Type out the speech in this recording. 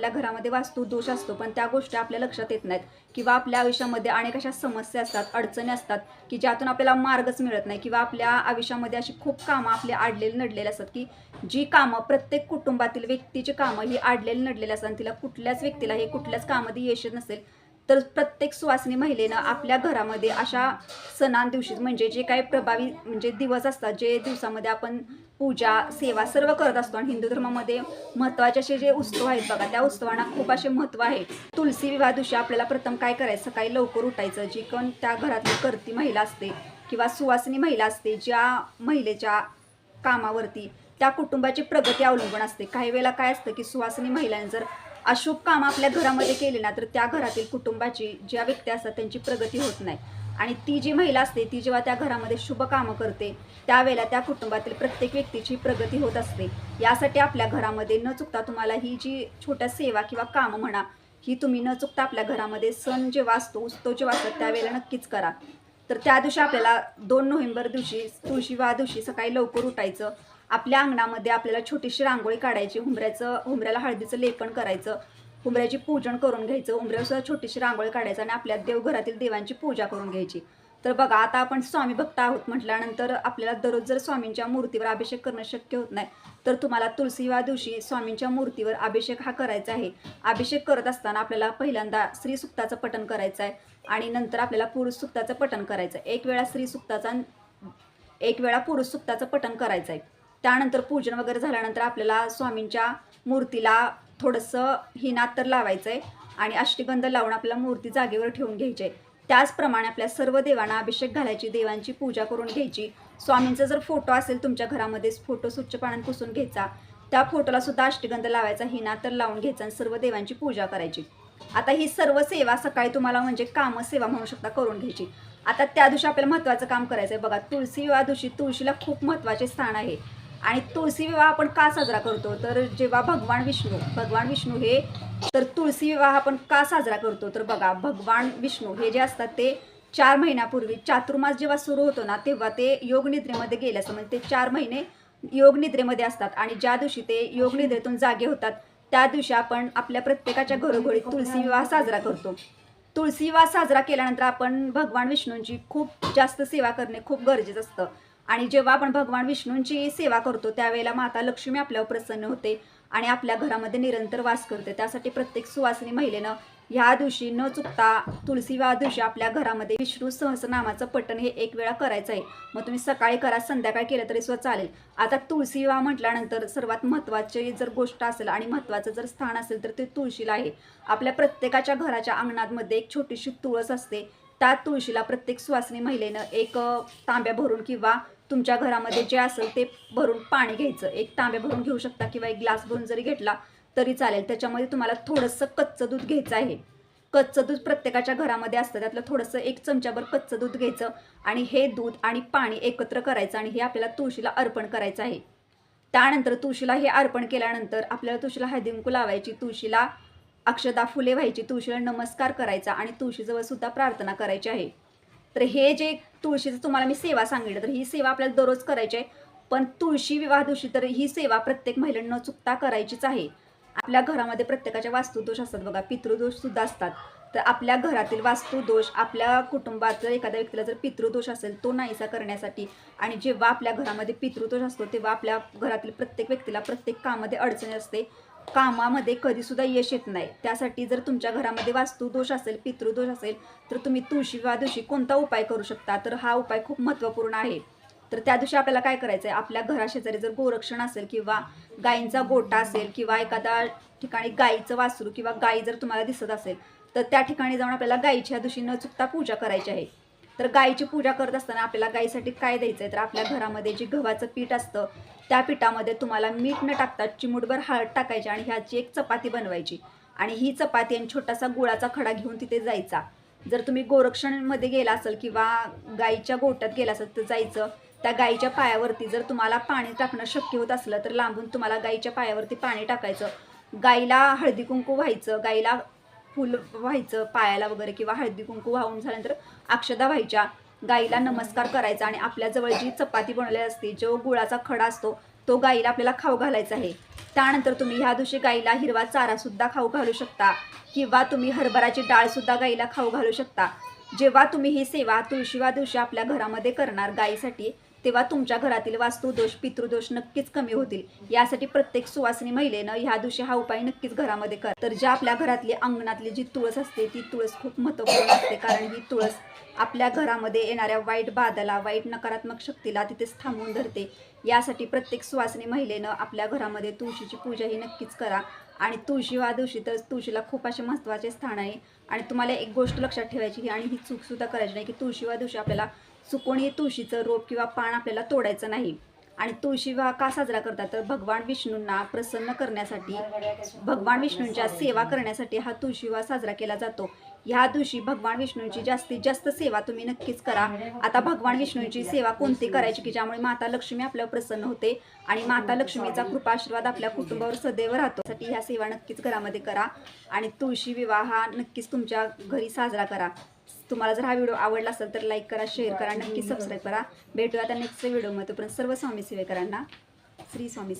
आपल्या घरामध्ये वास्तू दोष असतो पण त्या गोष्टी आपल्या लक्षात येत नाहीत. किंवा आपल्या आयुष्यामध्ये अनेक अशा समस्या असतात अडचणी असतात की ज्यातून आपल्याला मार्गच मिळत नाही. किंवा आपल्या आयुष्यामध्ये अशी खूप कामं आपली आडलेली नडलेली असतात की जी कामं प्रत्येक कुटुंबातील व्यक्तीची कामं ही आडलेली नडलेली असतात तिला कुठल्याच व्यक्तीला हे कुठल्याच कामामध्ये यश नसेल तर प्रत्येक सुवासिनी महिलेनं आपल्या घरामध्ये अशा सणां दिवशी म्हणजे जे काही प्रभावी म्हणजे दिवस असतात जे दिवसामध्ये आपण पूजा सेवा सर्व करत असतो आणि हिंदू धर्मामध्ये महत्त्वाचे असे जे उत्सव आहेत बघा त्या उत्सवांना खूप असे महत्त्व आहे. तुलसी विवाह दिवशी आपल्याला प्रथम काय करायचं? सकाळी लवकर उठायचं. जी कोण त्या घरातली करती महिला असते किंवा सुवासिनी महिला असते ज्या महिलेच्या कामावरती त्या कुटुंबाची प्रगती अवलंबून असते. काही वेळेला काय असतं की सुवासिनी महिलांनी जर अशुभ काम आपल्या घरामध्ये केले ना तर त्या घरातील कुटुंबाची ज्या व्यक्ती असतात त्यांची प्रगती होत नाही. आणि ती जी महिला असते ती जेव्हा त्या घरामध्ये शुभ कामं करते त्यावेळेला त्या कुटुंबातील प्रत्येक व्यक्तीची प्रगती होत असते. यासाठी आपल्या घरामध्ये न चुकता तुम्हाला ही जी छोट्या सेवा किंवा कामं म्हणा ही तुम्ही न चुकता आपल्या घरामध्ये सण जेव्हा असतो उत्सव जेव्हा असतात त्यावेळेला नक्कीच करा. तर त्या दिवशी आपल्याला दोन नोव्हेंबर दिवशी तुळशी दिवशी सकाळी लवकर उठायचं. आपल्या अंगणामध्ये आपल्याला छोटीशी रांगोळी काढायची हुंबऱ्याचं हुंबऱ्याला हळदीचं लेपन करायचं हुंबऱ्याची पूजन करून घ्यायचं हुंबऱ्यावर सुद्धा छोटीशी रांगोळी काढायचं आणि आपल्या देवघरातील देवांची पूजा करून घ्यायची. तर बघा आता आपण स्वामी भक्त आहोत म्हटल्यानंतर आपल्याला दररोज जर स्वामींच्या मूर्तीवर अभिषेक करणं शक्य होत नाही तर तुम्हाला तुलसी दिवशी स्वामींच्या मूर्तीवर अभिषेक हा करायचा आहे. अभिषेक करत असताना आपल्याला पहिल्यांदा श्री सुक्ताचं पठण करायचं आहे आणि नंतर आपल्याला पुरुष सुक्ताचं पठण करायचं आहे. एक वेळा श्री सुक्ताचा एक वेळा पुरुष सुक्ताचं पठण करायचं आहे. त्यानंतर पूजन वगैरे झाल्यानंतर आपल्याला स्वामींच्या मूर्तीला थोडंसं हिनात तर लावायचं आहे आणि अष्टगंध लावून आपल्याला मूर्ती जागेवर ठेवून घ्यायची आहे. त्याचप्रमाणे आपल्या सर्व देवांना अभिषेक घालायची देवांची पूजा करून घ्यायची. स्वामींचा जर फोटो असेल तुमच्या घरामध्ये फोटो स्वच्छ पाण्यात पुसून घ्यायचा. त्या फोटोला सुद्धा अष्टगंध लावायचा हिना तर लावून घ्यायचा आणि सर्व देवांची पूजा करायची. आता ही सर्व सेवा सकाळी तुम्हाला म्हणजे काम सेवा म्हणू शकता करून घ्यायची. आता त्या दिवशी आपल्याला महत्त्वाचं काम करायचं आहे बघा तुळशी या दिवशी तुळशीला खूप महत्त्वाचे स्थान आहे. आणि तुळशी विवाह आपण का साजरा करतो? तर जेव्हा भगवान विष्णू भगवान विष्णू हे तर तुळशी विवाह आपण का साजरा करतो? तर बघा भगवान विष्णू हे जे असतात ते चार महिन्यापूर्वी चातुर्मास जेव्हा सुरू होतो ना तेव्हा ते योग निद्रेमध्ये गेले असं म्हणजे ते चार महिने योग निद्रेमध्ये असतात. आणि ज्या दिवशी ते योग निद्रेतून जागे होतात त्या दिवशी आपण आपल्या प्रत्येकाच्या घरोघरी तुळशी विवाह साजरा करतो. तुळशी विवाह साजरा केल्यानंतर आपण भगवान विष्णूंची खूप जास्त सेवा करणे खूप गरजेचं असतं. आणि जेव्हा आपण भगवान विष्णूंची सेवा करतो त्यावेळेला माता लक्ष्मी आपल्यावर प्रसन्न होते आणि आपल्या घरामध्ये निरंतर वास करते. त्यासाठी प्रत्येक सुवासिनी महिलेनं ह्या दिवशी न चुकता तुळशी विवाह दिवशी आपल्या घरामध्ये विष्णू सहस्रनामाचं पठण हे एक वेळा करायचं आहे. मग तुम्ही सकाळी करा संध्याकाळी केलं तरी सुद्धा चालेल. आता तुळशी विवाह म्हटल्यानंतर सर्वात महत्त्वाची जर गोष्ट असेल आणि महत्त्वाचं जर स्थान असेल तर ते तुळशीला आहे. आपल्या प्रत्येकाच्या घराच्या अंगणामध्ये एक छोटीशी तुळस असते. त्या तुळशीला प्रत्येक सुवासिनी महिलेनं एक तांब्या भरून किंवा तुमच्या घरामध्ये जे असेल ते भरून पाणी घ्यायचं. एक तांबे भरून घेऊ शकता किंवा एक ग्लास भरून जरी घेतला तरी चालेल. त्याच्यामध्ये तुम्हाला थोडंसं कच्चं दूध घ्यायचं आहे. कच्चं दूध प्रत्येकाच्या घरामध्ये असतं. त्यातलं थोडंसं एक चमच्याभर कच्चं दूध घ्यायचं आणि हे दूध आणि पाणी एकत्र करायचं आणि हे आपल्याला तुळशीला अर्पण करायचं आहे. त्यानंतर तुळशीला हे अर्पण केल्यानंतर आपल्याला तुळशीला हळदिंकू लावायची तुळशीला अक्षदा फुले व्हायची तुळशीला नमस्कार करायचा आणि तुळशीजवळ सुद्धा प्रार्थना करायची आहे. तर हे जे तुळशीचं तुम्हाला मी सेवा सांगितलं तर ही सेवा आपल्याला दररोज करायची आहे. पण तुळशी विवाह दिवशी तर ही सेवा प्रत्येक महिलांना न चुकता करायचीच आहे. आपल्या घरामध्ये प्रत्येकाच्या वास्तुदोष असतात बघा पितृदोष सुद्धा असतात. तर आपल्या घरातील वास्तुदोष आपल्या कुटुंबात जर एखाद्या व्यक्तीला जर पितृदोष असेल तो नाहीसा करण्यासाठी आणि जेव्हा आपल्या घरामध्ये पितृदोष असतो तेव्हा आपल्या घरातील प्रत्येक व्यक्तीला प्रत्येक कामामध्ये अडचणी असते. कामामध्ये कधीसुद्धा यश येत नाही. त्यासाठी जर तुमच्या घरामध्ये वास्तुदोष असेल पितृदोष असेल तर तुम्ही तुळशी विवाह दिवशी कोणता उपाय करू शकता? तर हा उपाय खूप महत्त्वपूर्ण आहे. तर त्या दिवशी आपल्याला काय करायचं आहे आपल्या घराशेजारी जर गोरक्षण असेल किंवा गायींचा गोटा असेल किंवा एखाद्या ठिकाणी गायीचं वासरू किंवा गायी जर तुम्हाला दिसत असेल तर त्या ठिकाणी जाऊन आपल्याला गायीच्या दिवशी न चुकता पूजा करायची आहे. तर गायीची पूजा करत असताना आपल्याला गायीसाठी काय द्यायचं आहे तर आपल्या घरामध्ये जे गव्हाचं पीठ असतं त्या पिठामध्ये तुम्हाला मीठ न टाकता चिमूटभर हळद टाकायची आणि ह्याची एक चपाती बनवायची. आणि ही चपाती आणि छोटासा गुळाचा खडा घेऊन तिथे जायचा. जर तुम्ही गोरक्षणमध्ये गेला असेल किंवा गाईच्या गोट्यात गेला असेल तर जायचं. त्या गाईच्या पायावरती जर तुम्हाला पाणी टाकणं शक्य होत असलं तर लांबून तुम्हाला गाईच्या पायावरती पाणी टाकायचं. गाईला हळदी कुंकू व्हायचं. गाईला फुल व्हायचं पायाला वगैरे किंवा हळदी कुंकू वाहून झाल्यानंतर अक्षदा व्हायच्या. गाईला नमस्कार करायचा आणि आपल्याजवळ जी चपाती बनवलेली असते जो गुळाचा खडा असतो तो गाईला आपल्याला खाऊ घालायचा आहे. त्यानंतर तुम्ही ह्या दिवशी गाईला हिरवा चारासुद्धा खाऊ घालू शकता किंवा तुम्ही हरभराची डाळसुद्धा गाईला खाऊ घालू शकता. जेव्हा तुम्ही ही सेवा तुळशीवा दिवशी आपल्या घरामध्ये करणार गाईसाठी तेव्हा तुमच्या घरातील वास्तुदोष पितृदोष नक्कीच कमी होतील. यासाठी प्रत्येक सुवासिनी महिलेनं ह्या दिवशी हा उपाय नक्कीच घरामध्ये कर. तर ज्या आपल्या घरातली अंगणातली जी तुळस असते ती तुळस खूप महत्त्वपूर्ण असते. कारण ही तुळस आपल्या घरामध्ये येणाऱ्या वाईट बाधाला वाईट नकारात्मक शक्तीला तिथेच थांबवून धरते. यासाठी प्रत्येक सुवासिनी महिलेनं आपल्या घरामध्ये तुळशीची पूजा ही नक्कीच करा. आणि तुळशी वा दिवशी तर तुळशीला खूप असे महत्त्वाचे स्थान आहे. आणि तुम्हाला एक गोष्ट लक्षात ठेवायची आणि ही चूकसुद्धा करायची नाही की तुळशी वा दिवशी आपल्याला चुकून तुळशीचं रोप किंवा पान आपल्याला तोडायचं नाही. आणि तुळशी विवाह का साजरा करतात? तर भगवान विष्णूंना प्रसन्न करण्यासाठी भगवान विष्णूंच्या सेवा करण्यासाठी हा तुळशी विवाह साजरा केला जातो. ह्या दिवशी भगवान विष्णूंची जास्तीत जास्त सेवा तुम्ही नक्कीच करा. आता भगवान विष्णूंची सेवा कोणती करायची की ज्यामुळे माता लक्ष्मी आपल्यावर प्रसन्न होते आणि माता लक्ष्मीचा कृपा आशीर्वाद आपल्या कुटुंबावर सदैव राहतो? साठी ह्या सेवा नक्कीच घरामध्ये करा. आणि तुळशी विवाह हा नक्कीच तुमच्या घरी साजरा करा. तुम्हाला जर हा व्हिडिओ आवडला असेल तर लाईक करा शेअर करा नक्की सबस्क्राईब करा. भेटूया आता नेक्स्ट व्हिडिओमध्ये पण सर्व स्वामी सेवेकरांना. श्री स्वामी